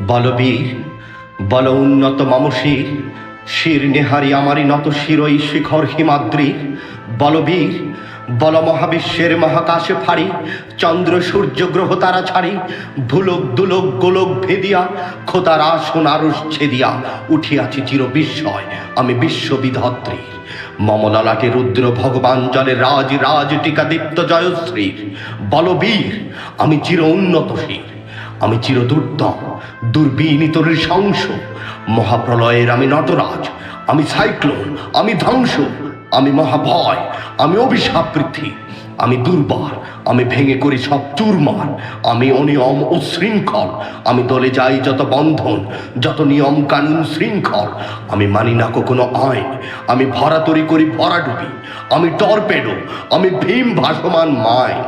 বলবীর, বল উন্নত মামসীর শির নেহারি আমারই নত শিরই শিখর হিমাদ্রির। বলবীর, বল মহাবিশ্বের মহাকাশে ফাড়ি, চন্দ্র সূর্য গ্রহ তারা ছাড়ি, ভুলক দুলক গোলক ভেদিয়া খোতার আসন আরস ছেদিয়া, উঠিয়াছি চির বিস্ময়, আমি বিশ্ববিধাত্রীর মমলালাটে রুদ্র ভগবান জলে রাজ রাজ টিকা দীপ্ত জয়শ্রীর। বলবীর, আমি চির উন্নতশীর আমি চিরদুর্দম দুর্বিনীত নৃশংস। মহাপ্রলয়ের আমি নটরাজ, আমি সাইক্লোন, আমি ধ্বংস, আমি মহাভয়, আমি অভিশাপ পৃথ্বী আমি দুর্বার, আমি ভেঙে করি সব চুরমার, আমি অনিয়ম ও শৃঙ্খল আমি দলে যাই যত বন্ধন, যত নিয়ম কানুন শৃঙ্খল, আমি মানি না কোনো আইন, আমি ভরা তরি করি ভরাডুবি, আমি টর্পেডো, আমি ভীম ভাসমান মায়